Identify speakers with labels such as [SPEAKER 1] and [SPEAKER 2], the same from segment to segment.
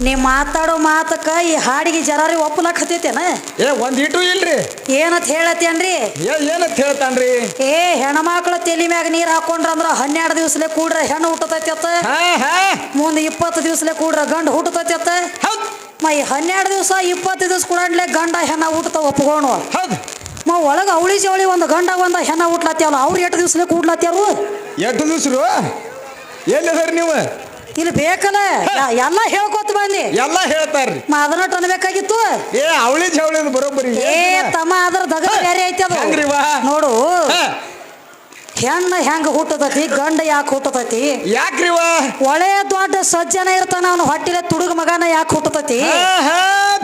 [SPEAKER 1] ನೀ ಮಾತಾಡೋ ಮಾತಕ್ಕ ಈ ಹಾಡಿಗೆ ಜರಾರಿ ಒಪ್ಪಲಕ್ ಹತ್ತೈತೇನ
[SPEAKER 2] ಏ ಒಂದ್ ಇಟು ಇಲ್ರಿ.
[SPEAKER 1] ಏನತ್ ಹೇಳತ್ತೇನ್ರಿ?
[SPEAKER 2] ಏ ಏನಂತ ಹೇಳ್ತಾನ್ರಿ?
[SPEAKER 1] ಏ ಹೆಣ್ಮಕ್ಳ ತೆಲಿ ಮ್ಯಾಗ ನೀರ್ ಹಾಕೊಂಡ್ರ ಅಂದ್ರ ಹನ್ನೆರಡು ದಿವ್ಸಲೆ ಕೂಡ್ರ ಹೆಣ್ಣು ಹುಟ್ಟತೈತಿ ಅತ್ತ
[SPEAKER 2] ಹಾ ಹಾ.
[SPEAKER 1] ಮುಂದ್ ಇಪ್ಪತ್ತು ದಿವ್ಸಲೆ ಕೂಡ್ರ ಗಂಡ ಹುಟ್ಟತೈತಿ ಅತ್ತ
[SPEAKER 2] ಹೌದ್.
[SPEAKER 1] ಮ ಈ ಹನ್ನೆರಡು ದಿವಸ ಇಪ್ಪತ್ತು ದಿವಸ ಕೂಡಲೆ ಗಂಡ ಹೆಣ್ಣ ಹುಟ್ಟತ
[SPEAKER 2] ಒಪ್ಕೊಂಡು
[SPEAKER 1] ಮ ಒಳಗ ಅವಳಿ ಜವಳಿ ಒಂದು ಗಂಡ ಒಂದ ಹೆಣ್ಣ ಹುಟ್ಲತ್ಯಾವಲ್ಲ ಅವ್ರು ಎಷ್ಟು ದಿವ್ಸಲೆ ಕೂಡ್ಲತ್ಯಾರು?
[SPEAKER 2] ಎಷ್ಟು ದಿವ್ಸರು? ಎಲ್ಲಿದಾರಿ ನೀವು?
[SPEAKER 1] ಇಲ್ಲಿ ಬೇಕಲ್ಲ ಯಾ- ಎಲ್ಲ ಹೇಳ್ಕೊತ ಬಂದಿ
[SPEAKER 2] ಎಲ್ಲ ಹೇಳ್ತಾರ್ರಿ.
[SPEAKER 1] ಮ ಅನ್ಬೇಕಾಗಿತ್ತು
[SPEAKER 2] ಏ ಅವಳಿ ಜವಳಿ ಬರೋಬ್ಬರಿ
[SPEAKER 1] ಏ ತಮ್ಮ ಅದ್ರ ದಗ ಬೇರೆ ಐತಿ ಅದು.
[SPEAKER 2] ಹೆಂಗ್ರಿ ವಾ?
[SPEAKER 1] ನೋಡು. ಹೆಣ್ಣ ಹೆಂಗ ಹುಟ್ಟತೈತಿ ಗಂಡ ಯಾಕೆ ಹುಟ್ಟತತಿ?
[SPEAKER 2] ಯಾಕ್ರಿ ಒಳೆ
[SPEAKER 1] ಒಳ್ಳೆ ದೊಡ್ಡ ಸಜ್ಜನ ಇರ್ತಾನ ಅವನ ಹೊಟ್ಟಿಲೆ ತುಡುಗ ಮಗನ ಯಾಕೆ ಹುಟ್ಟತತಿ?
[SPEAKER 2] ಬಹಳ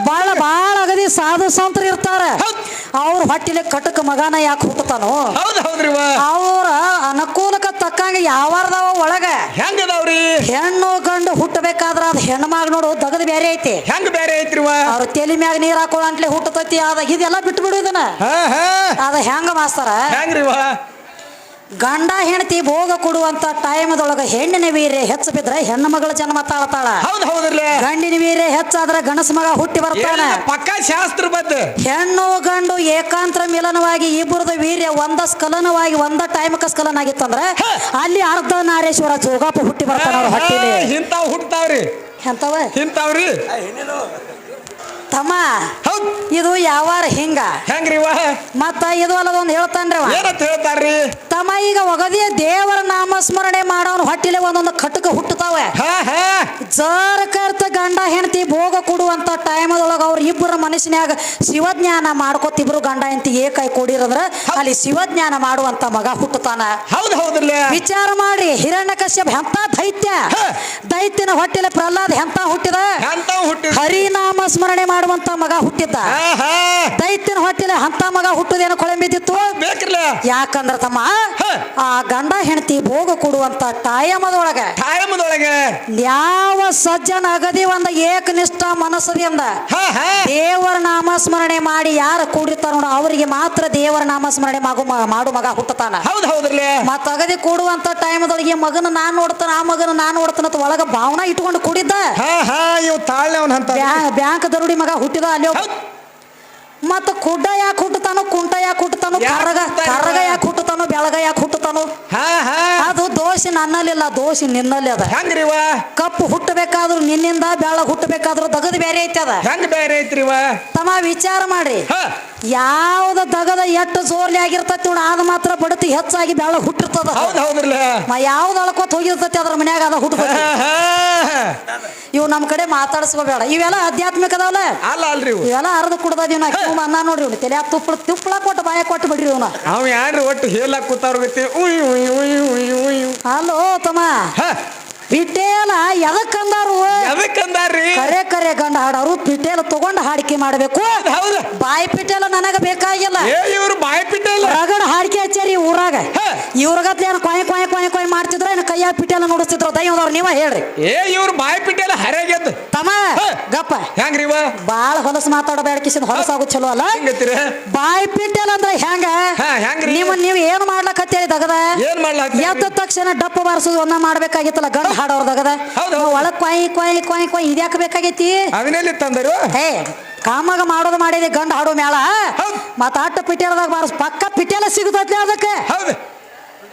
[SPEAKER 2] ಬಹಳ
[SPEAKER 1] ಬಾಳ ಬಾಳ ಅಗದಿ ಸಾಧು ಸಂತರು ಇರ್ತಾರ.
[SPEAKER 2] ಹೌದ್.
[SPEAKER 1] ಅವ್ರ ಹೊಟ್ಟಿಲೆ ಕಟಕ ಮಗನ ಯಾಕೆ ಹುಟ್ಟತಾನೋ?
[SPEAKER 2] ಹೌದ್
[SPEAKER 1] ಅವ್ರ ಅನುಕೂಲಕ್ಕ ತಕ್ಕಂಗ ಯಾವಾರದವ ಒಳಗ?
[SPEAKER 2] ಹೆಂಗದವ್ರಿ
[SPEAKER 1] ಹೆಣ್ಣು ಗಂಡು ಹುಟ್ಟಬೇಕಾದ್ರ ಹೆಣ್ಣು ಮಗ ನೋಡು ದಗದ ಬೇರೆ ಐತಿ.
[SPEAKER 2] ಹೆಂಗ್ ಬೇರೆ ಐತ್ರಿ
[SPEAKER 1] ಅವ್ರ ತೆಲಿ ಮ್ಯಾಗ ನೀರ್ ಅಂತಲೇ ಹುಟ್ಟತತಿ ಅದ ಇದೆಲ್ಲ ಬಿಟ್ಟು ಬಿಡು ಇದನ್ನ ಅದ ಹೆಂಗ ಮಾಸ್ತರ?
[SPEAKER 2] ಹೆಂಗ್ರಿ ವಾ
[SPEAKER 1] ಗಂಡ ಹೆಂಡತಿ ಭೋಗ ಕೊಡುವಂತ ಟೈಮದೊಳಗ ಹೆಣ್ಣಿನ ವೀರ್ಯ ಹೆಚ್ಚು ಬಿದ್ರೆ ಹೆಣ್ಣು ಮಗಳ ಜನ್ಮ ತಾಳತಾಳ.
[SPEAKER 2] ಹೌದ್ ಹೌದ್ರಲ್ಲ
[SPEAKER 1] ಗಂಡಿನ ವೀರ್ಯ ಹೆಚ್ಚಾದ್ರೆ ಗಣಸ ಮಗ ಹುಟ್ಟಿ ಬರ್ತಾನ.
[SPEAKER 2] ಪಕ್ಕ ಶಾಸ್ತ್ರ
[SPEAKER 1] ಹೆಣ್ಣು ಗಂಡು ಏಕಾಂತರ ಮಿಲನವಾಗಿ ಇಬ್ಬರದ ವೀರ್ಯ ಒಂದ ಸ್ಕಲನವಾಗಿ ಒಂದ ಟೈಮಕ್ಕ ಸ್ಕಲನ ಆಗಿತ್ತಂದ್ರೆ ಅಲ್ಲಿ ಅರ್ಧ ನಾರೇಶ್ವರ ಜೋಗಪ್ಪ ಹುಟ್ಟಿ ಬರ್ತಾನ ಅವ್ರ ಹೊಟ್ಟಿಲಿ.
[SPEAKER 2] ಇಂತಾವ್ ಹುಟ್ತಾವ್ರಿ.
[SPEAKER 1] ಎಂತವ
[SPEAKER 2] ಇಂತಾವ್ರಿ
[SPEAKER 1] ತಮ್ಮ ಇದು ಯಾವಾರ ಹಿಂಗ?
[SPEAKER 2] ಹೆಂಗ್ರಿ
[SPEAKER 1] ಮತ್ತ ಇದು ಅಲ್ಲದೊಂದು ಹೇಳ್ತಾನ್ರಿ
[SPEAKER 2] ಏನಂತ ಹೇಳ್ತಾರ್ರಿ?
[SPEAKER 1] ತಮ್ಮ ಈಗ ಒಗದಿಯ ದೇವರ ನಾಮಸ್ಮರಣೆ ಮಾಡೋನು ಹೊಟ್ಟಿಲೆ ಒಂದೊಂದು ಕಟಕ ಹುಟ್ಟತಾವೆ.
[SPEAKER 2] ಜರಕರ್ತ ಹಾ.
[SPEAKER 1] ಜರ ಕರ್ತ ಗಂಡ ಹೆಂಡತಿ ಭೋಗ ಕೊಡುವಂತ ಟೈಮದೊಳಗ ಅವ್ರ ಇಬ್ಬರ ಮನಸ್ಸಿನ್ಯಾಗ ಶಿವಜ್ಞಾನ ಮಾಡ್ಕೋತಿಬ್ರು ಗಂಡ ಹೆಂಡತಿ ಏಕಾಯಿ ಕೊಡಿರಂದ್ರ ಅಲ್ಲಿ ಶಿವಜ್ಞಾನ ಮಾಡುವಂತ ಮಗ ಹುಟ್ಟತಾನ
[SPEAKER 2] ಹೌದು ಹೌದ್ರಲ್ಲ.
[SPEAKER 1] ವಿಚಾರ ಮಾಡಿ ಹಿರಣ್ಯ ಕಶ್ಯಪ್ ಎಂತ ದೈತ್ಯ? ದೈತ್ಯನ ಹೊಟ್ಟಿಲೆ ಪ್ರಹ್ಲಾದ್ ಎಂತ ಹುಟ್ಟಿದ?
[SPEAKER 2] ಹರಿ ಹುಟ್ಟಿ
[SPEAKER 1] ಹರಿನಾಮ ಸ್ಮರಣೆ ಮಾಡುವಂತ ಮಗ ಹುಟ್ಟಿದ್ದ. ದೈತ್ಯನ ಹೊಟ್ಟಿಲೆ ಅಂತ ಮಗ ಹುಟ್ಟುದೇನು ಕೊಳಂಬಿದ್ದಿತ್ತು. ಯಾಕಂದ್ರ ತಮ್ಮ. ಆ ಗಂಡ ಹೆಂಡತಿ ಭೋಗ ಕೊಡುವಂತ ಟೈಮದೊಳಗ
[SPEAKER 2] ಟೈಮದೊಳಗೆ
[SPEAKER 1] ಯಾವ ಸಜ್ಜನ ಅಗದಿ ಒಂದ ಏಕನಿಷ್ಠ ಮನಸ್ಸದಿಂದ
[SPEAKER 2] ದೇವರ
[SPEAKER 1] ದೇವರ ನಾಮಸ್ಮರಣೆ ಮಾಡಿ ಯಾರು ಕೂಡಿರ್ತಾರ ನೋಡ ಅವರಿಗೆ ಮಾತ್ರ ದೇವರ ನಾಮಸ್ಮರಣೆ ಸ್ಮರಣೆ ಮಾಡು ಮಗ ಹುಟ್ಟತಾನ.
[SPEAKER 2] ಹೌದ್ ಹೌದ್ರಲ್ಲ
[SPEAKER 1] ಮತ್ತ ಅಗದಿ ಕೂಡುವಂತ ಟೈಮದೊಳಗೆ ಮಗನ ನಾನ್ ನೋಡ್ತಾನ ಆ ಮಗನ ನಾನ್ ನೋಡ್ತಾನ ಅಂತ ಒಳಗ ಭಾವನಾ ಇಟ್ಕೊಂಡು ಕುಡಿದ್ದ. ಬ್ಯಾಂಕ್ ದರುಡಿ ಮಗ ಹುಟ್ಟಿದ ಅಲ್ಲಿ. ಮತ್ತ ಕುಡ್ಡ ಯಾಕೆ ಹುಟ್ಟತಾನೋ ಕುಂಟ ಯಾಕೆ ಹುಟ್ಟತಾನೋ ಕರಗ
[SPEAKER 2] ಕರಗ
[SPEAKER 1] ಯಾಕೆ ಯಾಕೆ ಹುಟ್ಟತಾನೋ ಬೆಳಗ ಯಾಕೆ ಹುಟ್ಟತಾನೋ
[SPEAKER 2] ಹಾ ಹಾ.
[SPEAKER 1] ಅದು ದೋಷ ನನ್ನಲ್ಲಿಲ್ಲ ದೋಷ ನಿನ್ನಲ್ಲಿ ಅದ.
[SPEAKER 2] ಹೆಂಗ್ರಿವ?
[SPEAKER 1] ಕಪ್ಪು ಹುಟ್ಟಬೇಕಾದ್ರೂ ನಿನ್ನಿಂದ ಬೆಳಗ್ ಹುಟ್ಟಬೇಕಾದ್ರೂ ದಗದ ಬೇರೆ ಐತಿ ಅದ.
[SPEAKER 2] ಹೆಂಗ್ ಬೇರೆ ಐತ್ರಿವ?
[SPEAKER 1] ತಮ್ಮ ವಿಚಾರ ಮಾಡ್ರಿ.
[SPEAKER 2] ಹಾ.
[SPEAKER 1] ಯಾವ್ದ ದಗದ ಎಷ್ಟು ಜೋರ್ಲಿ ಆಗಿರ್ತತಿ ನೋಡ ಅದ ಮಾತ್ರ ಬಡತಿ ಹೆಚ್ಚಾಗಿ ಬೆಳ ಹುಟ್ಟಿರ್ತದ.
[SPEAKER 2] ಹೌದ್ ಹೌದ್ರಲ್ಲ
[SPEAKER 1] ಮ ಯಾವ್ದು ಅಳ್ಕೋತ ಹೋಗಿರ್ತತಿ ಅದ್ರ ಮನ್ಯಾಗ ಅದ
[SPEAKER 2] ಹುಟ್ಟ
[SPEAKER 1] ಇವು ನಮ್ಮ ಕಡೆ ಮಾತಾಡಿಸ್ಕೋಬೇಡ. ಇವೆಲ್ಲ ಆಧ್ಯಾತ್ಮಿಕ ಅದಾವಲ್ಲ
[SPEAKER 2] ಅಲ್ಲ ಅಲ್ರಿ ಇವು.
[SPEAKER 1] ಇವೆಲ್ಲ ಅರ್ಧ ಕುಡ್ದಿವ್ ಅನ್ನ ನೋಡ್ರಿ ಇವ್ನು. ತಲೆ ತುಪ್ಪಳ ತುಪ್ಪಳ ಕೊಟ್ಟು ಬಾಯ ಕೊಟ್ಟು ಬಿಡ್ರಿ ಇವ್ನ.
[SPEAKER 2] ಅವ್ ಯಾರ್ರಿ ಒಟ್ಟು ಹೇಳಕ್ ಕೂತಾವ್ರ ಗತಿ ಉಯ್ ಉಯ್ ಉಯ್ ಉಯ್ ಉಯ್.
[SPEAKER 1] ಅಲ್ಲೋ ತಮ್ಮ.
[SPEAKER 2] ಹಾ.
[SPEAKER 1] ಪಿಟೇಲ ಎದಕ್ಕಂದಾರು
[SPEAKER 2] ಎದಕ್ಕಂದಾರ್ರಿ
[SPEAKER 1] ಕರೆ ಕರೆ ಗಂಡ ಹಾಡಾರು ಪಿಟೇಲ ತಗೊಂಡು ಹಾಡಿಕೆ ಮಾಡಬೇಕು.
[SPEAKER 2] ಹೌದ್.
[SPEAKER 1] ಬಾಯಿ ಪಿಟೇಲ ನನಗ ಬೇಕಾಗಿಲ್ಲ.
[SPEAKER 2] ಏ ಇವ್ರು ಬಾಯಿ ಪಿಟ್ಟಲ್ಲ
[SPEAKER 1] ರಗಡ ಹಾಡಿಕೆ ಹಚ್ಚಾರಿ ಊರಾಗ. ಇವ್ರಗತ್ಲ ಏನು ಕೊಯ್ ಕೊಯ್ ಕೊಯ್ ಕೊಯ್ ಮಾಡ್ತಿದ್ರ ಏನು ಕೈಯಾಗ ಪಿಟೇಲ ನೋಡಿಸ್ತಿದ್ರು? ದೈವದವ್ರು ನೀವ ಹೇಳ್ರಿ.
[SPEAKER 2] ಏ ಇವ್ರು ಬಾಯಿ ಪಿಟೇಲ ಹರಗೆದ್ದು
[SPEAKER 1] ತಮ್ಮ. ಗಪ್ಪ.
[SPEAKER 2] ಹೆಂಗ್ರಿ ವಾ
[SPEAKER 1] ಬಾಳ ಹೊಲಸು ಮಾತಾಡಬೇಡ ಕಿಸಿದ ಹೊಲಸಾಗು ಚಲೋ ಅಲ್ಲ? ಬಾಯಿ ಪಿಟೇಲ ಅಂದ್ರೆ ಹೆಂಗ? ನೀವು ನೀವು ಏನು ಮಾಡ್ಲಕತ್ತೇಳಿ ದಗದ?
[SPEAKER 2] ಏನ್ ಮಾಡ್ಲಕ
[SPEAKER 1] ಎದ್ದ ತಕ್ಷಣ ಡಪ್ಪ ಬಾರಿಸೋದು ಒಂದ ಮಾಡ್ಬೇಕಾಗಿತ್ತಲ್ಲ ಗಡ ಹಾಡೋರ್ ದಗದ. ಒಳಗ್ ಕೊಯ್ ಕೊಯ್ ಕೊಯ್ ಕೊಯ್ ಇದ್ಯಾಕ ಬೇಕಾಗೈತಿ?
[SPEAKER 2] ಅದನ್ನೆಲ್ಲಿ ತಂದರು
[SPEAKER 1] ಹೇ ಕಾಮಾಗ ಮಾಡೋದು ಮಾಡಿದೆ ಗಂಡ ಹಾಡು ಮೇಳ. ಮತ್ತ ಅಟ್ಟ ಪಿಟೇಲದಾಗ ಬಾರಿಸ್ ಪಕ್ಕ ಪಿಟೇಲ ಸಿಗುತ್ತೈತಿ ಅದಕ್ಕೆ.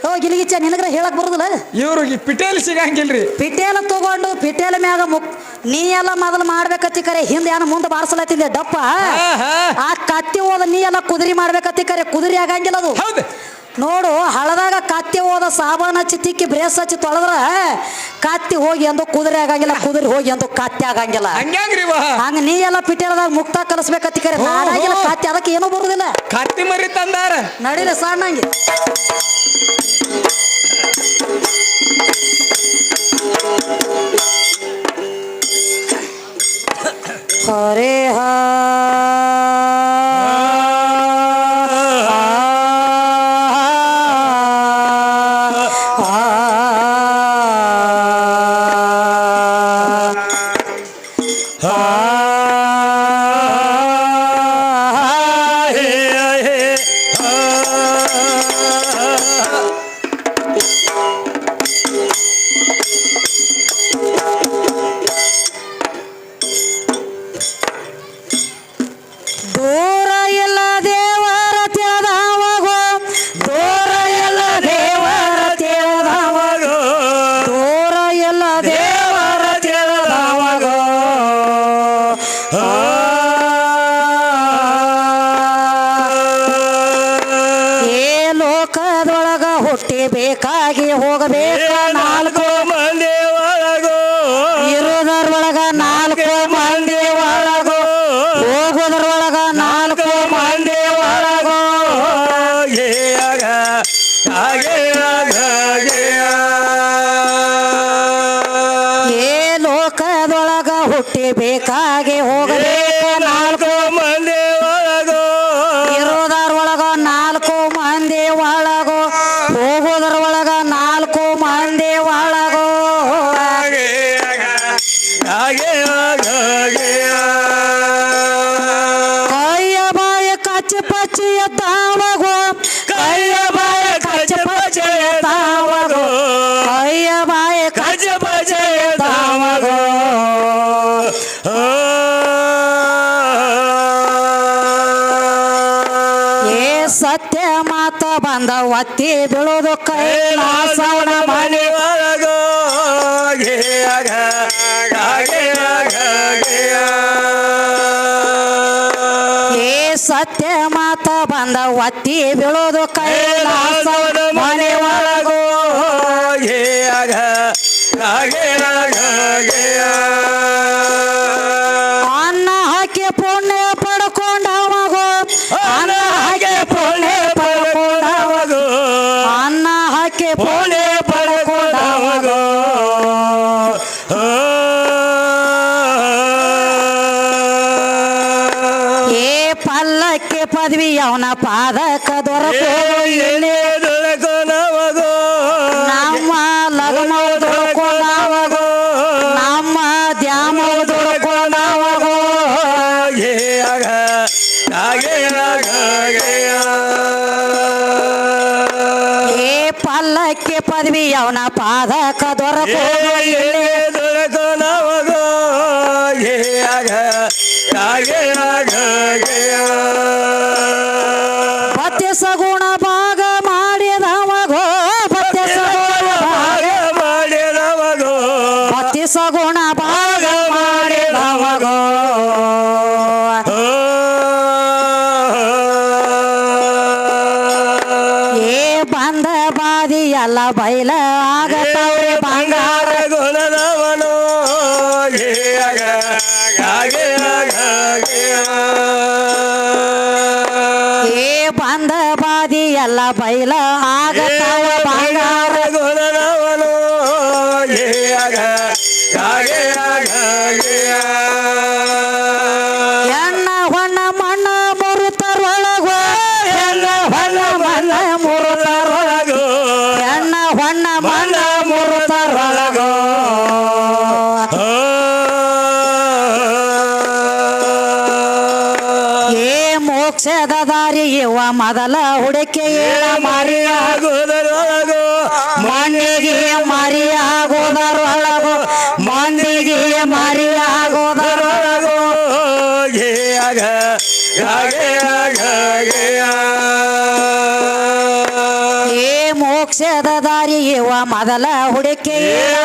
[SPEAKER 1] ಓ ಗಿಲಿಗಿಚ್ಚ ನಿನಗ್ರ ಹೇಳಕ್ ಬರುದಿಲ್ಲ?
[SPEAKER 2] ಇವ್ರು ಈ ಪಿಟೇಲ್ ಸಿಗಂಗಿಲ್ರಿ.
[SPEAKER 1] ಪಿಟೇಲ ತಗೊಂಡು ಪಿಟೇಲ ಮ್ಯಾಗ ಮುಕ್ ನೀ ಎಲ್ಲ ಮೊದಲು ಮಾಡ್ಬೇಕತ್ತಿ ಕರೆ ಹಿಂದೆ ಏನು ಮುಂದೆ ಬಾರಿಸಲತ್ತಿದ್ದೆ ಡಪ್ಪ
[SPEAKER 2] ಹಾ.
[SPEAKER 1] ಆ ಕತ್ತಿ ಹೋದ ನೀ ಎಲ್ಲ ಕುದುರಿ ಮಾಡ್ಬೇಕತ್ತಿ ಕರೆ ಕುದುರಿ ಆಗಂಗಿಲ್ಲ ಅದು. ನೋಡು ಹಳದಾಗ ಕತ್ತಿ ಹೋದ ಸಾಬಾನ್ ಹಚ್ಚಿ ತಿಕ್ಕಿ ಬ್ರೇಸ್ ಹಚ್ಚಿ ತೊಳೆದ್ರ ಕತ್ತಿ ಹೋಗಿ ಎಂದು ಕುದುರೆ ಆಗಂಗಿಲ್ಲ ಕುದುರೆ ಹೋಗಿ ಎಂದು ಕತ್ತಿ ಆಗಂಗಿಲ್ಲ.
[SPEAKER 2] ಹಂಗ್ಯಾಂಗ್ರಿ
[SPEAKER 1] ಹಂಗ ನೀ ಎಲ್ಲ ಪಿಟೇಲದಾಗ ಮುಕ್ತ ಕಲಿಸ್ಬೇಕತ್ತಿ ಕರೆ ನಾನಾಗಿಲ್ಲ. ಕತ್ತಿ ಅದಕ್ಕೆ ಏನೂ ಬರುದಿಲ್ಲ.
[SPEAKER 2] ಕತ್ತಿ ಮರಿ ತಂದಾರ.
[SPEAKER 1] ನಡೀಲ ಸಣ್ಣಂಗಿ. ಹರೇ ಹಾ. ಸತ್ಯ ಮಾತ ಬಂದ ಒತ್ತಿ ಬೀಳೋದು ಕೈಲಾಸ. ಮನೆ ಅವನ ಪಾದಕ ದೊರಕು ಭಕ್ತಿ ಸಗುಣ ಭಾಗ ಮಾಡಿದವಗೋ ಪತ್ಯ ಸಗುಣ ಭಾಗ. ಭಕ್ತಿ ಸಗುಣ ಭಾಗ ಮಾಡಿದವಗೋ ಏ ಬಂದ ಬಾದಿ ಎಲ್ಲ ಬೈಲ ಆಗತ್ತವ್ರಿ ಬಂಗಾರ.
[SPEAKER 2] ಗುಣದವನು.
[SPEAKER 1] ಏ ಬಂದ ಬಾದಿ ಎಲ್ಲ ಬೈಲ ಆಗತ್ತವ ಮೋಕ್ಷದ ದಾರಿ ಇವ ಮೊದಲ ಹುಡುಕೆ ಏಳ ಮಾರಿಯ
[SPEAKER 2] ಆಗುವುದರೊಳಗು
[SPEAKER 1] ಮಣ್ಣಿಗೆ ಮಾರಿಯಾಗೋದರೊಳಗೋ ಮಣ್ಣಿಗೆ ಮಾರಿಯಾಗೋದರೊಳಗೋ ಏ ಮೋಕ್ಷದ ದಾರಿ ಇವ ಮೊದಲ ಹುಡುಕೆ ಏಳ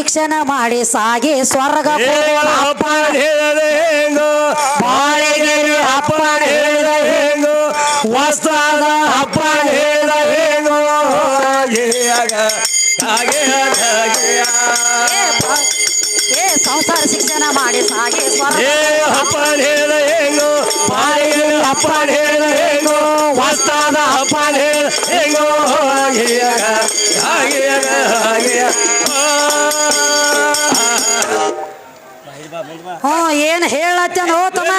[SPEAKER 1] ಶಿಕ್ಷಣ ಮಾಡಿ ಸಾಗಿ ಸ್ವರ್ಗ
[SPEAKER 2] ಹೇಳಿದ ಹೆಂಗೋ
[SPEAKER 1] ಹೇಳಿದ ಏ ಸಂಸಾರ ಶಿಕ್ಷಣ ಮಾಡಿ ಸಾಗಿ ಸ್ವರ್ಗ
[SPEAKER 2] ಏ ಅಪ್ಪ. ಹೇಳಿದ ಹೆಂಗೋ ಬಾಳಿಗೆ ಅಪ್ಪ ಹೇಳಿದ ಹೆಂಗೋ ವಸ್ತ್ರದ ಅಪ್ಪ ಹೇಳಿದ ಹೆಂಗೋ ಹಾಗೆ ಹಾಗೆ ಹಾಗೆ
[SPEAKER 1] ಹ್ಞೂ ಏನು ಹೇಳತ್ತೇನೋ ತಮ್ಮ?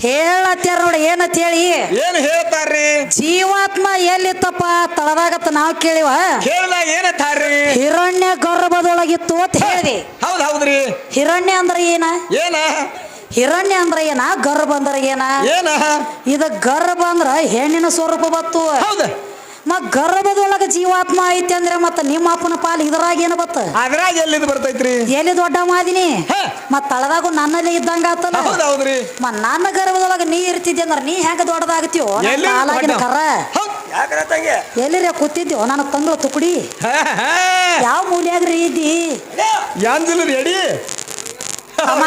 [SPEAKER 1] ಹೇಳತ್ತಾರ ನೋಡಿ ಏನಂತ ಹೇಳಿ?
[SPEAKER 2] ಏನ್ ಹೇಳ್ತಾರ್ರಿ?
[SPEAKER 1] ಜೀವಾತ್ಮ ಎಲ್ಲಿತ್ತಪ್ಪ? ತಳದಾಗತ್ತ ನಾವು ಕೇಳಿವ.
[SPEAKER 2] ಕೇಳಿದಾಗ ಏನಂತಾರ್ರಿ
[SPEAKER 1] ಹಿರಣ್ಯ ಗರ್ಭದೊಳಗಿತ್ತು ಅಂತ ಹೇಳಿದೆ
[SPEAKER 2] ಹೌದ್ ಹೌದ್ರಿ.
[SPEAKER 1] ಹಿರಣ್ಯ ಅಂದ್ರೆ ಏನ?
[SPEAKER 2] ಏನ?
[SPEAKER 1] ಹಿರಣ್ಯ ಅಂದ್ರೆ ಏನ? ಗರ್ಭ ಅಂದ್ರೆ ಏನ?
[SPEAKER 2] ಏನ?
[SPEAKER 1] ಇದ ಗರ್ಭ ಅಂದ್ರ ಹೆಣ್ಣಿನ ಸ್ವರೂಪ ಬತ್ತು.
[SPEAKER 2] ಹೌದ.
[SPEAKER 1] ಮತ್ ಗರ್ಭದೊಳಗ ಜೀವಾತ್ಮ ಐತಿ ಅಂದ್ರೆ ಮತ್ತ ನಿಮ್ಮ ಅಪ್ಪನ ಪಾಲು ಇದ್ರಾಗ ಏನು ಬತ್ತ?
[SPEAKER 2] ಅದ್ರಾಗ ಎಲ್ಲಿ ಬರ್ತೈತ್ರಿ?
[SPEAKER 1] ಎಲ್ಲಿ ದೊಡ್ಡ ಮಾದಿನಿ
[SPEAKER 2] ಮತ್ತ
[SPEAKER 1] ಮತ್ ತಳದಾಗು ನನ್ನಲ್ಲಿ ಇದ್ದಂಗ ಆತಲ್ಲ.
[SPEAKER 2] ಹೌದ್ ಹೌದ್ರಿ
[SPEAKER 1] ಮತ್ ನನ್ನ ಗರ್ಭದೊಳಗ ನೀ ಇರ್ತಿದ್ದೆ ಅಂದ್ರೆ ನೀ ಹೆಂಗ ದೊಡ್ಡದಾಗತ್ತೀವೋ
[SPEAKER 2] ದೊಡ್ಡ?
[SPEAKER 1] ಕರ
[SPEAKER 2] ಹೌದ್. ಯಾಕ್ರ ತಂಗೆ?
[SPEAKER 1] ಎಲ್ಲಿರ ಕೂತಿದ್ಯೋ? ನನ್ನ ತಂಗಳ ತುಕುಡಿ. ಯಾವ ಮೂಲ್ಯಾಗ್ರಿ ಇದ್ದಿ?
[SPEAKER 2] ಯಾಂಜಲ್ ಎಡಿ?
[SPEAKER 1] ಅಮ್ಮ.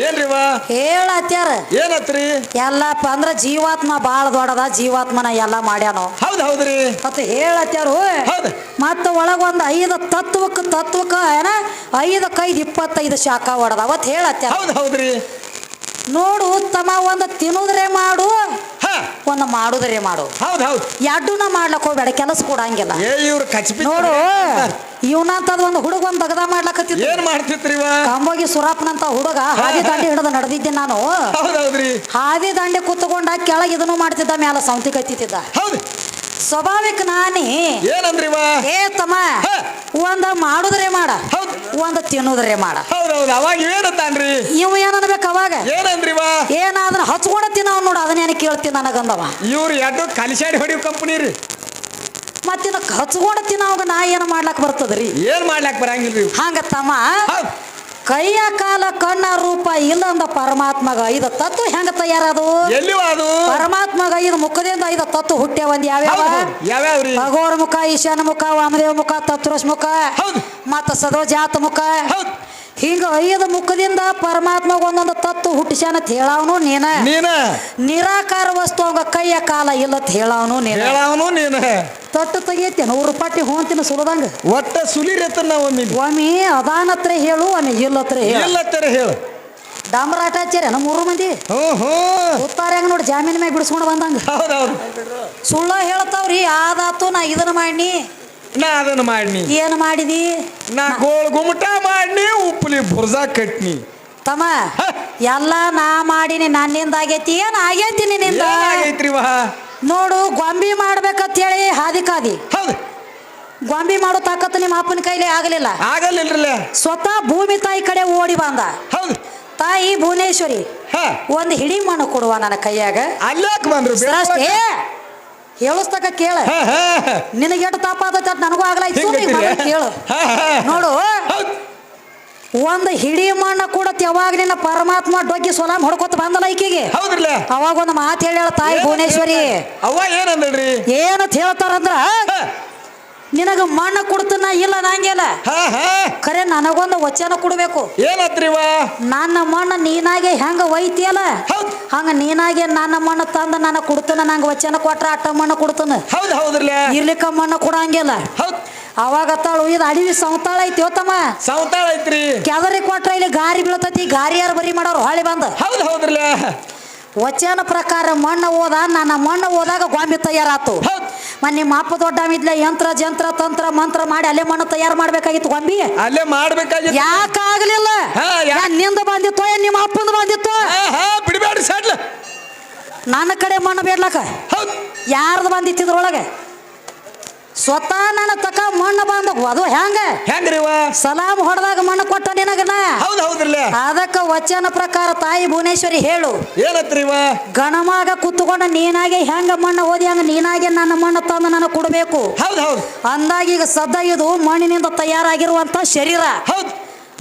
[SPEAKER 2] ಏನ್ರಿವ
[SPEAKER 1] ಹೇಳತ್ಯಾರ?
[SPEAKER 2] ಏನತ್ರಿ?
[SPEAKER 1] ಎಲ್ಲಪ್ಪ ಅಂದ್ರ ಜೀವಾತ್ಮ ಬಾಳ ದೊಡ್ಡದ ಜೀವಾತ್ಮನ ಎಲ್ಲ ಮಾಡ್ಯಾನೋ.
[SPEAKER 2] ಹೌದು ಹೌದ್ರಿ.
[SPEAKER 1] ಮತ್ತೆ ಹೇಳತ್ಯಾರು
[SPEAKER 2] ಹೌದ್.
[SPEAKER 1] ಮತ್ತ ಒಳಗ ಒಂದ್ ಐದು ತತ್ವಕ್ಕೆ ತತ್ವಕ್ಕ ಏನ? ಐದಕ್ಕ ಐದು ಇಪ್ಪತ್ತೈದು ಶಾಖ ಹೊಡೆದ ಅವತ್ ಹೇಳತ್ಯಾರ?
[SPEAKER 2] ಹೌದ್ ಹೌದ್ರಿ.
[SPEAKER 1] ನೋಡು ತಮ್ಮ ಒಂದು ತಿನ್ನುದ್ರೆ ಮಾಡು. ಒಂದು ಮಾಡುದ್ರೆ ಮಾಡು.
[SPEAKER 2] ಹೌದ್ ಹೌದ್.
[SPEAKER 1] ಎರಡೂನ ಮಾಡ್ಲಕ್ ಹೋಗ್ಬೇಡ ಕೆಲಸ ಕೊಡಂಗಿಲ್ಲ.
[SPEAKER 2] ಏ ಇವ್ರು
[SPEAKER 1] ನೋಡು ಇವನಂತದ ಒಂದು ಹುಡುಗ ಒಂದ್ ದಗದ
[SPEAKER 2] ಏನ್ ಮಾಡ್ತಿತ್ರಿವ
[SPEAKER 1] ಕಂಬೋಗಿ ಸುರಾಪ್ನಂತ ಹುಡುಗ ಹಾದಿ ದಂಡಿ ಹಿಡಿದು ನಡೆದಿದ್ದೆ ನಾನು.
[SPEAKER 2] ಹೌದ್ ಹೌದ್ರಿ.
[SPEAKER 1] ಹಾದಿ ದಂಡೆ ಕುತ್ಕೊಂಡ ಕೆಳಗೆ ಇದನ್ನು ಮಾಡ್ತಿದ್ದ ಮ್ಯಾಲ ಸೌಂತಿ ಕತ್ತಿದ್ದ
[SPEAKER 2] ಹೌದ್.
[SPEAKER 1] ಸ್ವಾಭಾವಿಕ ನಾನೇ.
[SPEAKER 2] ಏನಂದ್ರಿ
[SPEAKER 1] ಏ ತಮ್ಮ. ಒಂದ ಮಾಡುದ್ರೆ ಮಾಡ ಒಂದ ತಿನ್ನುದ್ರೆ ಮಾಡ.
[SPEAKER 2] ಹೌದ್ ಹೌದ್ ಅವಾಗ
[SPEAKER 1] ಇವ ಏನನ್ಬೇಕು ಅವಾಗ? ಏನಾದ್ರ ಹಚ್ಕೊಂಡ ತಿನ್ನವ್ ನೋಡ ಅದನ್ನೇನು ಕೇಳ್ತೀನಿ ನನಗಂದವ?
[SPEAKER 2] ಇವ್ರು ಎರಡು ಕಲಿಸಾಡಿ ಹೊಡಿಯೋ ಕಂಪನಿ ರೀ
[SPEAKER 1] ಮತ್ತಿನ ಹಚ್ಕೊಂಡ ತಿನ್ನವಾಗ ನಾ ಏನು ಮಾಡ್ಲಾಕ ಬರ್ತದ್ರಿ?
[SPEAKER 2] ಏನ್ ಮಾಡ್ಲಾಕ್ ಬರಂಗಿಲ್ರಿ
[SPEAKER 1] ಹಂಗ ತಮ್ಮ ಕೈಯ ಕಾಲ ಕಣ್ಣ ರೂಪ ಇಲ್ಲ ಅಂದ ಪರಮಾತ್ಮಗ ಐದು ತತ್ವ ಹೆಂಗ ತಯಾರದು?
[SPEAKER 2] ಅದು
[SPEAKER 1] ಪರಮಾತ್ಮಗ ಐದು ಮುಖದಿಂದ ಐದು ತತ್ವ ಹುಟ್ಟೆ ಒಂದ್ ಯಾವ್ಯಾವ.
[SPEAKER 2] ಯಾವ್ಯಾವ್ರಿ?
[SPEAKER 1] ಭಗವರ್ ಮುಖ ಈಶಾನ ಮುಖ ವಾಮದೇವ ಮುಖ ತತ್ವರಸ್ ಮುಖ ಮತ್ತ ಸದೋ ಜಾತ
[SPEAKER 2] ಮುಖ
[SPEAKER 1] ಹಿಂಗ ಐದು ಮುಖದಿಂದ ಪರಮಾತ್ಮಗ ಒಂದೊಂದು ತತ್ವ ಹುಟ್ಟಿಸ್ಯಾನ ಅಂತ ಹೇಳವನು ನೀನ?
[SPEAKER 2] ನೀನ?
[SPEAKER 1] ನಿರಾಕಾರ ವಸ್ತು ಅವಂಗ ಕೈಯ ಕಾಲ ಇಲ್ಲತ್ ಹೇಳವನು ನೀನ?
[SPEAKER 2] ಹೇಳವನು ನೀನ?
[SPEAKER 1] ತಟ್ಟು ತೆಗಿಯತ್ತೆ ನೂರು ರೂಪಾಯಿ ಹೋಂತಿನ ಸುಲದಂಗ?
[SPEAKER 2] ಒಟ್ಟ ಸುಲಿರತನ ಒಮ್ಮೆ
[SPEAKER 1] ಒಮ್ಮೆ ಅದಾನತ್ರ ಹೇಳು ಒಮ್ಮೆ ಇಲ್ಲತ್ರ ಹೇಳು.
[SPEAKER 2] ಇಲ್ಲತ್ತರ ಹೇಳು.
[SPEAKER 1] ಡಾಮರಾಟಾಚಾರ್ಯ ನಮ್ಮ ಮೂರು ಮಂದಿ?
[SPEAKER 2] ಹ್ಮ್ ಹ್ಮ್
[SPEAKER 1] ಉತ್ತಾರ್ಯಾಗ ನೋಡಿ ಜಾಮೀನ್ ಮ್ಯಾಗ ಬಿಡಿಸ್ಕೊಂಡು ಬಂದಂಗ? ಸುಳ್ಳ ಹೇಳ್ತಾವ್ರಿ ಆದಾತು ನಾ ಇದನ್ನ ಮಾಡಿ
[SPEAKER 2] ನಾ ಅದನ್ನ ಮಾಡಿನಿ.
[SPEAKER 1] ಏನು ಮಾಡಿದಿ?
[SPEAKER 2] ನಾ ಗೋಳ್ ಗುಮಟ ಮಾಡಿನಿ ಉಪ್ಪಲಿ ಬುರ್ಜಾ ಕಟ್ನಿ.
[SPEAKER 1] ತಮ್ಮ ಎಲ್ಲ ನಾ ಮಾಡಿನಿ ನನ್ನಿಂದ ಆಗೈತಿ ಏನ್ ಆಗೈತಿ ನಿನ್ನಿಂದ?
[SPEAKER 2] ಏನಾಗೈತ್ರಿವ
[SPEAKER 1] ನೋಡು ಗೊಂಬಿ ಮಾಡ್ಬೇಕಂತ ಹೇಳಿ ಹಾದಿ ಕಾದಿ.
[SPEAKER 2] ಹೌದು.
[SPEAKER 1] ಗೊಂಬಿ ಮಾಡೋ ತಾಕತ್ತು ನಿಮ್ಮ ಅಪ್ಪನ ಕೈಲಿ ಆಗಲಿಲ್ಲ.
[SPEAKER 2] ಆಗಲಿಲ್ಲ
[SPEAKER 1] ಸ್ವತಃ ಭೂಮಿ ತಾಯಿ ಕಡೆ ಓಡಿ ಬಂದ.
[SPEAKER 2] ಹೌದ್.
[SPEAKER 1] ತಾಯಿ ಭುವನೇಶ್ವರಿ ಒಂದು ಹಿಡಿ ಮಣ್ಣು ಕೊಡುವ ನನ್ನ ಕೈಯಾಗ.
[SPEAKER 2] ಅಲ್ಲಾಕ್ ಬಂದ್ರು?
[SPEAKER 1] ಹೇಳಿಸ್ತಕ ಕೇಳ. ನಿನಗೆ ಎಷ್ಟು ಅಂತ ನನಗೂ ಆಗ್ಲಾಯ್ತು? ಕೇಳು. ನೋಡು. ಒಂದು ಹಿಡಿ ಮಣ್ಣ ಕೂಡ ಯಾವಾಗ ನಿನ್ನ ಪರಮಾತ್ಮ ಡೊಗ್ಗಿ ಸೊಲಾಮ್ ಹೊಡ್ಕೊತ ಬಂದಲ್ಲ ಈಕೆಗೆ? ಅವಾಗ ಒಂದು ಮಾತು ಹೇಳ ತಾಯಿ ಭುವನೇಶ್ವರಿ.
[SPEAKER 2] ಅವ ಏನಂದಳ್ರಿ
[SPEAKER 1] ಏನಂತ ಹೇಳ್ತಾರಂದ್ರ ನಿನಗ ಮಣ್ಣ ಕೊಡ್ತನ ಇಲ್ಲ ನಂಗೆಲ್ಲ ಖರೆ ನನಗೊಂದು ವಚನ ಕೊಡ್ಬೇಕು.
[SPEAKER 2] ಏನತ್ರಿವ
[SPEAKER 1] ನನ್ನ ಮಣ್ಣ ನೀನಾಗೆ ಹೆಂಗ ಒಯ್ತಿಯಲ್ಲ? ಹಂಗ ನೀನಾಗೆ ನನ್ನ ಮಣ್ಣು ತಂದ ನಾನು ಕೊಡ್ತನ ನಂಗೆ ವಚನ ಕೊಟ್ರ ಅಟ್ಟ ಮಣ್ಣು ಕೊಡ್ತನ.
[SPEAKER 2] ಹೌದು ಹೌದ್ರಲ್ಲ?
[SPEAKER 1] ಇರ್ಲಿಕ್ಕ ಮಣ್ಣು ಕೊಡಂಗಿಲ್ಲ.
[SPEAKER 2] ಹೌದ್.
[SPEAKER 1] ಅವಾಗ ತಾಳು ಇದು ಅಡಿವಿ ಸಂತಾಳ ಐತಿ ಹೋತಮ್ಮ
[SPEAKER 2] ಸೌತಾಳ ಐತ್ರಿ.
[SPEAKER 1] ಕೆದರಿ ಕೊಟ್ರ ಇಲ್ಲಿ ಗಾರಿ ಬೀಳ್ತತಿ ಗಾರಿ ಯಾರು ಬರಿ ಮಾಡೋರು ಹಾಳಿ ಬಂದ.
[SPEAKER 2] ಹೌದು ಹೌದ್ರಲ್ಲ?
[SPEAKER 1] ವಚನ ಪ್ರಕಾರ ಮಣ್ಣು ಓದ ನನ್ನ ಮಣ್ಣು ಓದಾಗ ಗೊಂಬೆ ತಯಾರಾತು.
[SPEAKER 2] ಹೌದ್
[SPEAKER 1] ಮನ್ ನಿಮ್ಮ ಅಪ್ಪ ದೊಡ್ಡ ಇದ್ಲ ಯಂತ್ರ ಜಂತ್ರ ತಂತ್ರ ಮಂತ್ರ ಮಾಡಿ ಅಲ್ಲೇ ಮಣ್ಣು ತಯಾರು ಮಾಡ್ಬೇಕಾಗಿತ್ತು ಗೊಂಬಿ?
[SPEAKER 2] ಅಲ್ಲೇ ಮಾಡ್ಬೇಕಾಗಿತ್ತು.
[SPEAKER 1] ಯಾಕಾಗ್ಲಿಲ್ಲ
[SPEAKER 2] ಹಾ, ಯಾ-
[SPEAKER 1] ಯಾ ನಿಂದ ಬಂದಿತ್ತು ಏನ್ ನಿಮ್ಮ ಅಪ್ಪಂದ ಬಂದಿತ್ತು?
[SPEAKER 2] ಹಾ ಹಾ ಬಿಡಬೇಡ್ರಿ ಸಡ್ಲ
[SPEAKER 1] ನನ್ನ ಕಡೆ ಮಣ್ಣು ಬೇಡ್ಲಕ
[SPEAKER 2] ಹೌದ್.
[SPEAKER 1] ಯಾರ್ದು ಬಂದಿತ್ತು ಇದ್ರೊಳಗೆ? ಸ್ವತಃ ನನ್ನ ತಕ ಮಣ್ಣು ಬಂದ ಅದು ಹೆಂಗ
[SPEAKER 2] ಹೆಂಗ್ರಿವ
[SPEAKER 1] ಸಲಾಮ್ ಹೊಡೆದಾಗ ಮಣ್ಣು ಕೊಟ್ಟ ನಿನಗನ
[SPEAKER 2] ಹೌದು ಹೌದ್ರಲ್ಲ.
[SPEAKER 1] ಅದಕ್ಕ ವಚನ ಪ್ರಕಾರ ತಾಯಿ ಭುವನೇಶ್ವರಿ ಹೇಳು.
[SPEAKER 2] ಏನತ್ರಿವ
[SPEAKER 1] ಗಣಮಾಗ ಕುತ್ಕೊಂಡ ನೀನಾಗೆ ಹೆಂಗ ಮಣ್ಣು ಓದಿ ಹಂಗ ನೀನಾಗೆ ನನ್ನ ಮಣ್ಣು ತಂದು ನನಗೆ ಕೊಡಬೇಕು.
[SPEAKER 2] ಹೌದು ಹೌದ್.
[SPEAKER 1] ಅಂದಾಗ ಈಗ ಸದ್ದ ಇದು ಮಣ್ಣಿನಿಂದ ತಯಾರಾಗಿರುವಂತ ಶರೀರ.
[SPEAKER 2] ಹೌದ್.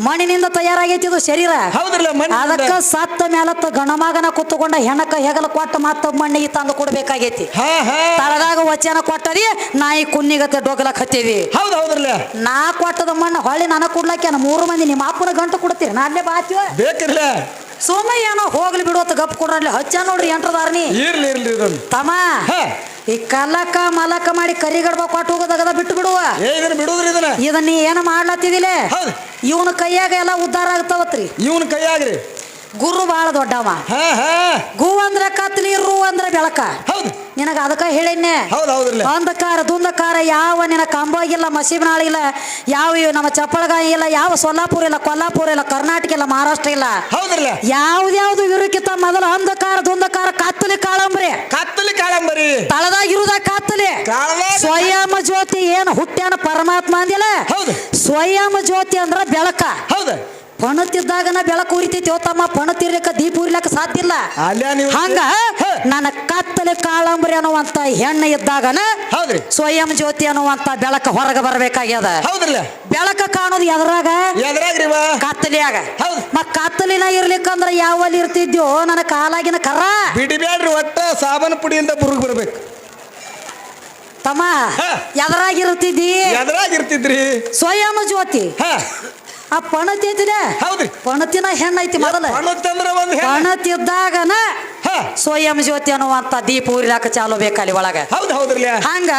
[SPEAKER 1] ಮಣ್ಣಿನಿಂದ ತಯಾರಾಗೈತಿ ಇದು ಶರೀರ.
[SPEAKER 2] ಹೌದ್ರಲ್ಲ ಮಣ್ಣು
[SPEAKER 1] ಅದಕ್ಕ ಸತ್ತ ಮೇಲತ್ತ ಗಣಮಗನ ಕುತ್ತುಕೊಂಡ ಹೆಣಕ ಹೆಗಲ ಕೊಟ್ಟ ಮತ್ತ ಮಣ್ಣಿಗೆ ತಂದು ಕೊಡ್ಬೇಕಾಗೈತಿ.
[SPEAKER 2] ಹಾ ಹಾ.
[SPEAKER 1] ತಳದಾಗ ವಚನ ಕೊಟ್ಟದಿ ನಾಯಿ ಕುನ್ನಿಗತ್ತೆ ಡೊಗಲಕ್ ಹತ್ತೀವಿ.
[SPEAKER 2] ಹೌದ್ ಹೌದ್ರಲ್ಲ.
[SPEAKER 1] ನಾ ಕೊಟ್ಟದ ಮಣ್ಣು ಹೊಳ್ಳಿ ನನಗೆ ಕೊಡ್ಲಕ್ಕೆ ಮೂರು ಮಂದಿ ನಿಮ್ಮ ಅಪ್ಪನ ಗಂಟು ಕೊಡ್ತೀರಿ ನಾ ಅಲ್ಲೇ ಬಾತೀವ
[SPEAKER 2] ಬೇಕಿರ್ಲ.
[SPEAKER 1] ಸೋಮ ಏನೋ ಹೋಗ್ಲಿ ಬಿಡುವತ್ತ ಗಪ್ ಕೊಡ್ರಲ್ಲಿ. ಹಚ್ಚ ನೋಡ್ರಿ ಎಂಟ್ರದಾರ್ನಿ
[SPEAKER 2] ಇರ್ಲಿ ಇರ್ಲಿ ಇದೊಂದು
[SPEAKER 1] ತಮ್ಮ
[SPEAKER 2] ಹಾ.
[SPEAKER 1] ಈ ಕಲಕ ಮಲಕ ಮಾಡಿ ಕರಿಗಡ್ಬ ಕೊಟ್ಟು ಹೋಗೋದಾಗದ ಬಿಟ್ಟು ಬಿಡುವ.
[SPEAKER 2] ಏ ಇದನ್ನ ಬಿಡುದ್ರಿ ಇದನ್ನ?
[SPEAKER 1] ಇದನ್ನ ನೀ ಏನು ಮಾಡ್ಲತ್ತಿದಿಲೆ?
[SPEAKER 2] ಹೌದ್.
[SPEAKER 1] ಇವನ ಕೈಯಾಗ ಎಲ್ಲ ಉದ್ಧಾರ ಆಗ್ತಾವತ್ರಿ.
[SPEAKER 2] ಇವನ್ ಕೈಯಾಗ್ರಿ.
[SPEAKER 1] ಗುರು ಬಾಳ ದೊಡ್ಡವ.
[SPEAKER 2] ಹಾ ಹಾ.
[SPEAKER 1] ಗು ಅಂದ್ರೆ ಕತ್ಲಿ ರು ಅಂದ್ರ ಬೆಳಕ.
[SPEAKER 2] ಹೌದ್.
[SPEAKER 1] ನಿನಗ ಅದಕ್ಕ ಹೇಳಿನ್ನೆ?
[SPEAKER 2] ಹೌದ್ ಹೌದ್ರಲ್ಲ
[SPEAKER 1] ಅಂಧಕಾರ ದುಂದಕಾರ ಯಾವ ನಿನ್ನ ಕಂಬಾಗಿಲ್ಲ ಮಸೀಬನಾಳ ಇಲ್ಲ ಯಾವ ನಮ್ಮ ಚಪ್ಪಳಗಾಯಿ ಇಲ್ಲ ಯಾವ ಸೊಲ್ಲಾಪುರ ಇಲ್ಲ ಕೊಲ್ಲಾಪುರ ಇಲ್ಲ ಕರ್ನಾಟಕ ಇಲ್ಲ ಮಹಾರಾಷ್ಟ್ರ ಇಲ್ಲ?
[SPEAKER 2] ಹೌದ್ರಲ್ಲ
[SPEAKER 1] ಯಾವ್ದ್ಯಾವ್ದು ಇರುಕಿತ್ತ ಮೊದಲ ಅಂಧಕಾರ ದುಂದಕಾರ ಕತ್ತಲಿ ಕಾಳಂಬ್ರಿ.
[SPEAKER 2] ಕತ್ತಲಿ ಕಾಳಂಬರಿ.
[SPEAKER 1] ತಳದಾಗಿರುದ ಕತ್ತಲಿ.
[SPEAKER 2] ಕಾಳದಾಗ
[SPEAKER 1] ಸ್ವಯಂ ಜ್ಯೋತಿ ಏನು ಹುಟ್ಟ್ಯಾನ ಪರಮಾತ್ಮ ಅಂದಿಲ್ಲ? ಸ್ವಯಂ ಜ್ಯೋತಿ ಅಂದ್ರ ಬೆಳಕ.
[SPEAKER 2] ಹೌದ.
[SPEAKER 1] ಪಣತಿದ್ದಾಗನ ಬೆಳಕು ಉರಿತೈತಿ ತಮ್ಮ ಪಣತಿರ್ಲಿಕ್ಕ ದೀಪ ಉರಿಲಕ್ಕ ಸಾಧ್ಯ ಇಲ್ಲ.
[SPEAKER 2] ನೀವು?
[SPEAKER 1] ಹಂಗ. ನನ್ನ ಕತ್ತಲೆ ಕಾಳಂಬ್ರಿ ಅನ್ನುವಂತ ಹೆಣ್ಣು ಇದ್ದಾಗನ
[SPEAKER 2] ಹೌದು
[SPEAKER 3] ಹೌದ್ರಿ.
[SPEAKER 1] ಸ್ವಯಂ ಜ್ಯೋತಿ ಅನ್ನುವಂತ ಬೆಳಕ ಹೊರಗೆ ಬರಬೇಕಾಗ್ಯದ.
[SPEAKER 3] ಹೌದ್ರಲ್ಲ?
[SPEAKER 1] ಬೆಳಕ ಕಾಣೋದು ಎದ್ರಾಗ? ಕತ್ತಲಿಯಾಗ. ಮತ್ ಕತ್ತಲಿನ ಇರ್ಲಿಕ್ಕಂದ್ರ ಯಾವಲ್ಲಿ ಇರ್ತಿದ್ಯೋ ನನ್ನ ಕಾಲಾಗಿನ ಕರ?
[SPEAKER 3] ಬಿಡಿಬೇಡ್ರಿ ಒಟ್ಟ ಸಾಬನ ಪುಡಿಯಿಂದ ಬುರುಗ್ ಬರ್ಬೇಕು.
[SPEAKER 1] ತಮ್ಮ
[SPEAKER 3] ಹಾ.
[SPEAKER 1] ಎದ್ರಾಗ ಇರ್ತಿದ್ದಿ?
[SPEAKER 3] ಎದ್ರಾಗಿರ್ತಿದ್ರಿ
[SPEAKER 1] ಸ್ವಯಂ ಜ್ಯೋತಿ.
[SPEAKER 3] ಹಾ.
[SPEAKER 1] ಆ ಪಣತಿ ಐತಿಲ್ಲ
[SPEAKER 3] ಹೌದ್ರಿ.
[SPEAKER 1] ಪಣತಿನ ಹೆಣ್ಣೈತಿ ಮೊದಲ.
[SPEAKER 3] ಪಣತಂದ್ರ ಒಂದ್ ಹೆಣ್ಣು.
[SPEAKER 1] ಪಣತಿದ್ದಾಗನ
[SPEAKER 3] ಹಾ.
[SPEAKER 1] ಸ್ವಯಂ ಜ್ಯೋತಿ ಅನ್ನುವಂತ ದೀಪ ಊರಿಲಾಕ ಚಾಲು ಬೇಕಲ್ಲಿ ಒಳಗ.
[SPEAKER 3] ಹೌದು ಹೌದ್ರಲ್ಲ.
[SPEAKER 1] ಹಂಗ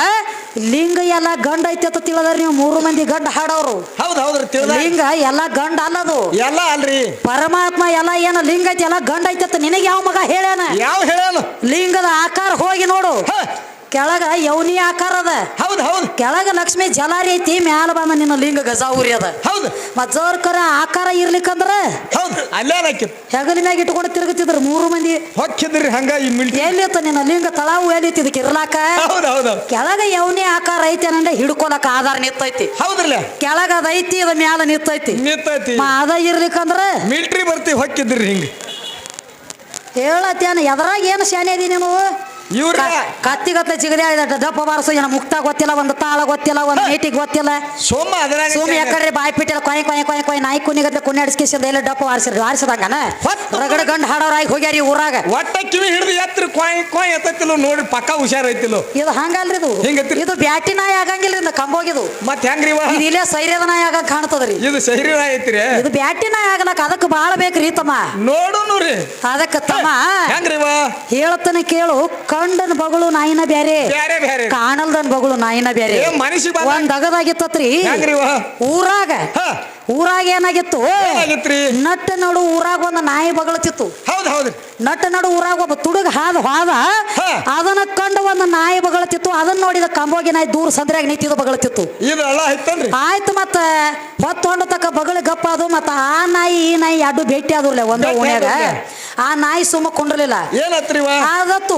[SPEAKER 1] ಲಿಂಗ ಎಲ್ಲ ಗಂಡ ಐತಿ ಅಂತ ತಿಳಿದ್ರ ನೀವು ಮೂರು ಮಂದಿ ಗಂಡ ಹಾಡೋರು
[SPEAKER 3] ಹೌದು ಹೌದ್ರಿ
[SPEAKER 1] ಲಿಂಗ ಎಲ್ಲ ಗಂಡ ಅಲ್ಲದು.
[SPEAKER 3] ಎಲ್ಲ ಅಲ್ರಿ.
[SPEAKER 1] ಪರಮಾತ್ಮ ಎಲ್ಲ ಏನ ಲಿಂಗ ಐತಿ ಎಲ್ಲ ಗಂಡ ಐತಿ ಅಂತ ನಿನಗೆ ಯಾವ ಮಗ ಹೇಳ್ಯಾನ?
[SPEAKER 3] ಯಾವ ಹೇಳೋನು
[SPEAKER 1] ಲಿಂಗದ ಆಕಾರ ಹೋಗಿ ನೋಡು. ಕೆಳಗ ಯೌನಿ ಆಕಾರ ಅದ.
[SPEAKER 3] ಹೌದು ಹೌದು.
[SPEAKER 1] ಕೆಳಗ ಲಕ್ಷ್ಮಿ ಜಲಾರಿ ಐತಿ ಮ್ಯಾಲ ಬಂದ ನಿನ್ನ ಲಿಂಗ ಗಜಾವುರಿ ಅದ.
[SPEAKER 3] ಹೌದು.
[SPEAKER 1] ಮತ್ ಜೋರ್ಕರ ಆಕಾರ ಇರ್ಲಿಕ್ಕಂದ್ರ
[SPEAKER 3] ಹೌದು ಅಲ್ಲೇ ಹಾಕಿ
[SPEAKER 1] ಹೆಗಲ ಮ್ಯಾಗ ಇಟ್ಕೊಂಡು ತಿರುಗುತ್ತಿದ್ರು ಮೂರು ಮಂದಿ.
[SPEAKER 3] ಹೊಕ್ಕಿದ್ರಿ ಹಂಗ ಈ ಮಿಲ್ಟಿ
[SPEAKER 1] ಎಲ್ಲಿತ್ತ ನಿನ್ನ ಲಿಂಗ ತಳಾವು ಇದಕ್ಕೆ ಇರ್ಲಾಕ
[SPEAKER 3] ಹೌದು ಹೌದು
[SPEAKER 1] ಕೆಳಗ ಯೌನಿ ಆಕಾರ ಐತಿ ಅನ್ನ ಹಿಡ್ಕೊಳಕ ಆಧಾರ ನಿಂತೈತಿ.
[SPEAKER 3] ಹೌದ್ರಲ್ಲ?
[SPEAKER 1] ಕೆಳಗ ಅದೈತಿ ಅದ ಮ್ಯಾಲ ನಿಂತೈತಿ.
[SPEAKER 3] ನಿಂತೈತಿ.
[SPEAKER 1] ಮ ಅದ ಇರ್ಲಿಕ್ಕಂದ್ರ
[SPEAKER 3] ಮಿಲ್ಟ್ರಿ ಬರ್ತಿ ಹೊಕ್ಕಿದ್ರಿ ಹಿಂಗ.
[SPEAKER 1] ಹೇಳತ್ತೇನ ಎದ್ರಾಗ ಏನು ಶಾನೆ ಅದಿ ನೀನು
[SPEAKER 3] ಇವ್ರ
[SPEAKER 1] ಜಿಗದೇ ಜಿಗದೆ ಆಯ್ದಟ ದಪ್ಪ ಬಾರಸು ಏನ ಮುಕ್ತ ಗೊತ್ತಿಲ್ಲ ಒಂದು ತಾಳ ಗೊತ್ತಿಲ್ಲ ಒಂದು ನೀಟಿಗೆ ಗೊತ್ತಿಲ್ಲ.
[SPEAKER 3] ಸೋಮ ಅದ್ರಾಗ
[SPEAKER 1] ಸುಮ್ಮ ಯಾಕಡ್ರಿ ಬಾಯಿ ಪಿಟ್ಟಿಲ್ಲ ಕೊಯ್ ಕೊಯ್ ಕೊಯ್ ಕೊಯ್ ನಾಯಿ ಕುನಿಗತ್ತೆ ಕುನ್ಯಾಡಿಸ್ಕಿಸಿದ ಎಲ್ಲ ಡಪ್ಪ ವಾರಿಸಿದ್ರು ವಾರಿಸಿದಂಗನ
[SPEAKER 3] ಹೊರಗಡೆ
[SPEAKER 1] ರಗಡ ಗಂಡ ಹಾಡೋರಾಗಿ ಹೋಗ್ಯಾರಿ ಊರಾಗ.
[SPEAKER 3] ಒಟ್ಟ ಕಿವಿ ಹಿಡಿದು ಎತ್ತರ ಕೊಯ್ ಕೊಯ್ ಎತ್ತಿಲ್ಲ ನೋಡಿ ಪಕ್ಕ ಹುಷಾರೈತಿಲ್ಲ
[SPEAKER 1] ಇದು ಹಂಗಲ್ರಿ ಇದು? ಇದು ಬ್ಯಾಟಿ ನಾಯಿ ಆಗಂಗಿಲ್ಲ ಇಂದ. ಕಂಬೋಗಿದು
[SPEAKER 3] ಮತ್ತೆ ಹೆಂಗ್ರಿ
[SPEAKER 1] ಇದು ಇಲ್ಲೇ ಸೈರ್ಯದ ನಾಯಿ ಆಗ ಕಾಣ್ತದ್ರಿ.
[SPEAKER 3] ಇದು ಸಹಿರಿ ಐತ್ರಿ.
[SPEAKER 1] ಇದು ಬ್ಯಾಟಿ ನಾಯಿ ಆಗಲಕ್ಕ ಅದಕ್ಕೆ ಬಾಳ ಬೇಕ್ರಿ ತಮ್ಮ.
[SPEAKER 3] ನೋಡುನು ರೀ.
[SPEAKER 1] ಅದಕ್ಕೆ ತಮ್ಮ.
[SPEAKER 3] ಹೆಂಗ್ರಿವ
[SPEAKER 1] ಹೇಳ್ತಾನೆ ಕೇಳು ಕಂಡನ ಬಗಳು ನಾಯಿನ ಬ್ಯಾರೆ.
[SPEAKER 3] ಬ್ಯಾರೆ ಬ್ಯಾರೆ.
[SPEAKER 1] ಕಾಣಲ್ದನ್ ಬಗಳು ನಾಯಿನ ಬ್ಯಾರೆ.
[SPEAKER 3] ಏ ಮನುಷ್ಯ
[SPEAKER 1] ಒಂದ್ ಅಗದಾಗಿತ್ತತ್ರಿ. ಊರಾಗ.
[SPEAKER 3] ಹಾ.
[SPEAKER 1] ಊರಾಗ ಏನಾಗಿತ್ತು?
[SPEAKER 3] ಏನಾಗಿತ್ರಿ?
[SPEAKER 1] ನಟ್ಟ ನಡು ಊರಾಗ ಒಂದು ನಾಯಿ ಬಗಳತಿತ್ತು.
[SPEAKER 3] ಹೌದ್ ಹೌದ್ರಿ.
[SPEAKER 1] ನಟ್ಟ ನಡು ಊರಾಗ ಒಬ್ಬ ತುಡುಗ ಹಾದ ಹಾದ ಅದನ್ನ ಕಂಡು ಒಂದು ನಾಯಿ ಬಗಳತಿತ್ತು. ಅದನ್ನ ನೋಡಿದ ಕಂಬೋಗಿ ನಾಯಿ ದೂರ ಸಂದ್ರಾಗ ನಿಂತಿದ್ದು ಬಗಳತಿತ್ತು.
[SPEAKER 3] ಇದು ಅಲ್ಲ ಐತನ್ರಿ
[SPEAKER 1] ಆಯ್ತು ಮತ್ತ ಹೊತ್ತು ಹೊಂಡ ತಕ್ಕ ಬಗಳಿ ಗಪ್ಪ ಅದು ಮತ್ತ ಆ ನಾಯಿ ಈ ನಾಯಿ ಎರಡು ಭೇಟಿ ಆದ್ರಲ್ಲ ಒಂದೇ ಓಣ್ಯಾಗ. ಆ ನಾಯಿ ಸುಮ್ಮ ಕುಂಡ್ರಲಿಲ್ಲ.
[SPEAKER 3] ಏನತ್ರಿವ?
[SPEAKER 1] ಆದತ್ತು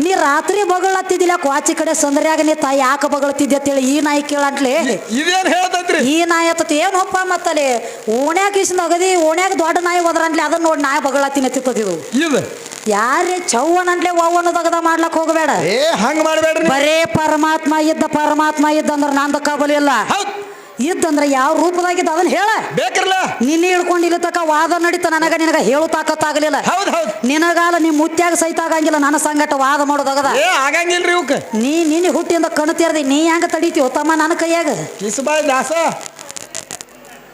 [SPEAKER 1] ನೀ ರಾತ್ರಿ ಬಗಳತ್ತಿದ್ದಿಲ್ಲ ಕ್ವಾಚಿ ಕಡೆ ಸಂದ್ರ್ಯಾಗ ನೀ ತಾಯಿ ಯಾಕೆ ಬಗಳತ್ತಿದ್ದೆ ಅಂತೇಳಿ ಈ ನಾಯಿ ಕೇಳಂಟ್ಲಿ
[SPEAKER 3] ಇದೇನ್ ಹೇಳ್ತೈತ್ರಿ?
[SPEAKER 1] ಈ ನಾಯಿ ಹತ್ತತಿ ಏನಪ್ಪ ಮತ್ತಲ್ಲಿ ಓಣ್ಯಾಗ ಇಷ್ಟ ನಗದಿ ಓಣ್ಯಾಗ ದೊಡ್ಡ ನಾಯಿ ಹೋದ್ರಂಟ್ಲಿ ಅದನ್ನ ನೋಡಿ ನಾಯಿ ಬಗಳತ್ತಿನ ತಿತ್ತದಿದು
[SPEAKER 3] ಇದು.
[SPEAKER 1] ಯಾರೇ ಚೌವನಂಟ್ಲೆ ಅವ್ವನ ದಗದ ಮಾಡ್ಲಕ್ ಹೋಗಬೇಡ.
[SPEAKER 3] ಏ ಹಂಗ್ ಮಾಡ್ಬೇಡ್ರಿ.
[SPEAKER 1] ಬರೇ ಪರಮಾತ್ಮ ಇದ್ದ ಪರಮಾತ್ಮ ಇದ್ದ ಅಂದ್ರೆ
[SPEAKER 3] ಹೌದ್.
[SPEAKER 1] ಇದ್ದಂದ್ರ ಯಾವ ರೂಪದಾಗಿದ್ದ ಅದನ್ನ ಹೇಳ.
[SPEAKER 3] ಬೇಕಿರ್ಲ.
[SPEAKER 1] ನಿನ್ನೆ ಹಿಡ್ಕೊಂಡು ಇಲ್ಲಿ ತಕ ವಾದ ನಡೀತ ನನಗ ನಿನಗ ಹೇಳು ತಾಕತ್ತಾಗಲಿಲ್ಲ.
[SPEAKER 3] ಹೌದ್ ಹೌದ್.
[SPEAKER 1] ನಿನಗಾಲ ನೀ ಮುತ್ಯಾಗ ಸಹಿತ ಆಗಂಗಿಲ್ಲ ನನ್ನ ಸಂಗಟ ವಾದ ಮಾಡೋದಾಗದ.
[SPEAKER 3] ಏ ಆಗಂಗಿಲ್ರಿ ಇವಕ್ಕೆ
[SPEAKER 1] ನೀ ನಿನ್ನ ಹುಟ್ಟಿಯಿಂದ ಕಣ್ ತೇರ್ದಿ ನೀ ಹೆಂಗ ತಡಿತೀವ ತಮ್ಮ ನನ್ನ ಕೈಯಾಗ.
[SPEAKER 3] ಕಿಸುಬಾಯಿ ದಾಸ.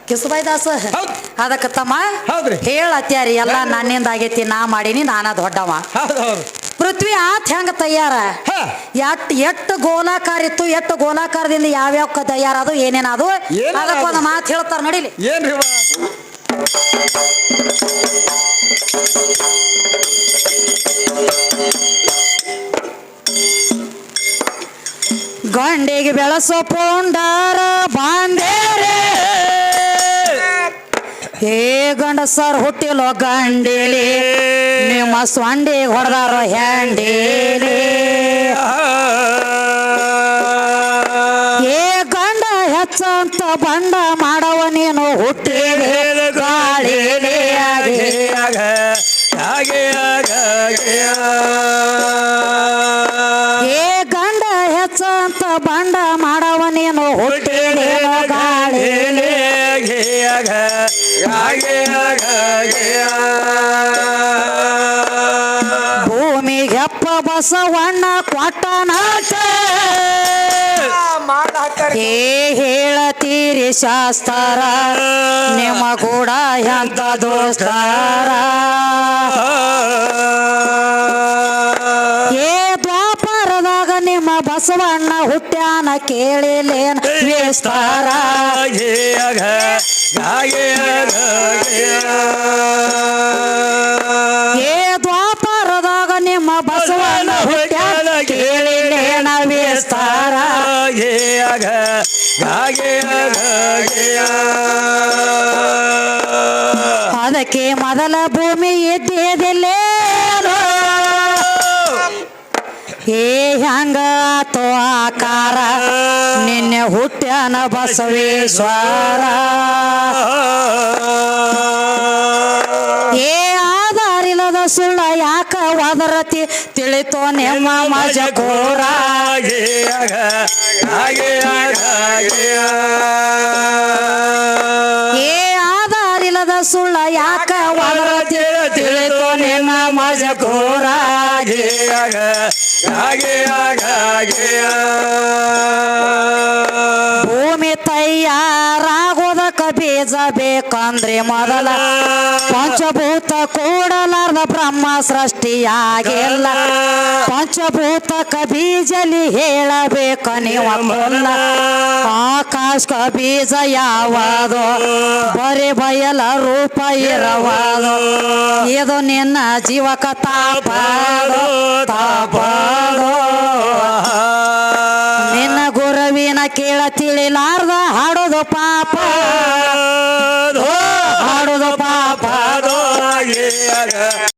[SPEAKER 1] ಕಿಸುಬಾಯಿ ದಾಸ.
[SPEAKER 3] ಹೌದ್.
[SPEAKER 1] ಅದಕ್ಕೆ ತಮ್ಮ
[SPEAKER 3] ಹೌದ್ರಿ.
[SPEAKER 1] ಹೇಳತ್ಯಾರಿ ಎಲ್ಲ ನನ್ನಿಂದ ಆಗೈತಿ ನಾ ಮಾಡೀನಿ ನಾನ ದೊಡ್ಡವ.
[SPEAKER 3] ಹೌದ್ ಹೌದ್.
[SPEAKER 1] ಪೃಥ್ವಿ ಆತ್ ಹೆಂಗ ತಯಾರ ಎಟ್ ಎಷ್ಟು ಗೋಲಾಕಾರ ಇತ್ತು ಎಷ್ಟು ಗೋಲಾಕಾರದಿಂದ ಯಾವ್ಯಾವ ತಯಾರದು ಏನೇನದು? ಅದಕ್ಕೊಂದು ಮಾತು ಹೇಳ್ತಾರ ನಡಿಲಿ
[SPEAKER 3] ಏನ್ರಿ?
[SPEAKER 1] ಗಂಡಿಗೆ ಬೆಳಸೋ ಪೋಂಡಾರ ಬಾಂದೇರೆ ಹೇ ಗಂಡಸರ್ ಹುಟ್ಟಿಲೋ ಗಂಡೇಲಿ, ನಿಮ್ಮ ಸ್ವಂಡಿ ಹೊಡೆದಾರೋ ಹ್ಯಾಂಡೇಲಿ. ಏ ಗಂಡ ಹೆಚ್ಚಂತ ಬಂಡ ಮಾಡವ ನೀನು ಹುಟ್ಟಿದೆ, ಗಾಳಿಲಿ. ಏ ಗಂಡ ಹೆಚ್ಚಂತ ಬಂಡ ಮಾಡವ ನೀನು ಹುಟ್ಟಿದೆ, ಗಾಳಿಲಿ. ಭೂಮಿಗೆ ಹೆಪ್ಪ ಬಸವಣ್ಣ ಕೊಟ್ಟನಾಟ. ಏ ಹೇಳತೀರಿ ಶಾಸ್ತ್ರ ನಿಮ್ಮ ಕೂಡ ಎಂತ ದೋಸ್ತಾರ. ಏ ದ್ವಾಪಾರದಾಗ ನಿಮ್ಮ ಬಸವಣ್ಣ ಹುಟ್ಟ್ಯಾನ ಕೇಳಿಲೇನ ವಿಸ್ತಾರ ಏ ದ್ವಾಪರದಾಗ ನಿಮ್ಮ ಬಸವನ ಹುಟ್ಟ್ಯಾನ ಕೇಳಿಲೇನ ವಿಸ್ತಾರ. ಅದಕ್ಕೆ ಮೊದಲ ಭೂಮಿ ಇದ್ದಿದ್ದಿಲ್ಲೇನೋ ಏ ಹೆಂಗ ಆಕಾರ, ನಿನ್ನೆ ಹುಟ್ಟ್ಯಾನ ಬಸವೇಶ್ವರ. ಏ ಆಧಾರಿಲ್ಲದ ಸುಳ್ಳ ಯಾಕ ವಾದರತಿ ತಿಳಿತೋ ನಿಮ್ಮ ಮಜಕೋರ ಏ ಆಧಾರಿಲ್ಲದ ಸುಳ್ಳ ಯಾಕ ವಾದರತಿ ತಿಳಿತೋ ನಿಮ್ಮ ಭೂಮಿ ತಯಾರಾಗೋದಕ್ಕ ಬೀಜ ಬೇಕಂದ್ರೆ ಮೊದಲ ಪಂಚಭೂತ ಕೂಡಲಾರ್ದ ಬ್ರಹ್ಮ ಸೃಷ್ಟಿಯಾಗಿಲ್ಲ ಪಂಚಭೂತಕ ಕಬೀಜಲಿ ಹೇಳಬೇಕು ನೀವು ಆಕಾಶ ಕಬೀಜ ಬೀಜ ಯಾವುದು? ಬರೀ ಬಯಲ ರೂಪ ಇರವಾದು. ಇದು ನಿನ್ನ ಜೀವಕ ತಾಪ. ತಾಪಾಡು ನಿನ್ನ ಗುರುವಿನ ಕೇಳ ತಿಳಿಲಾರ್ದ ಹಾಡೋದು ಪಾಪ.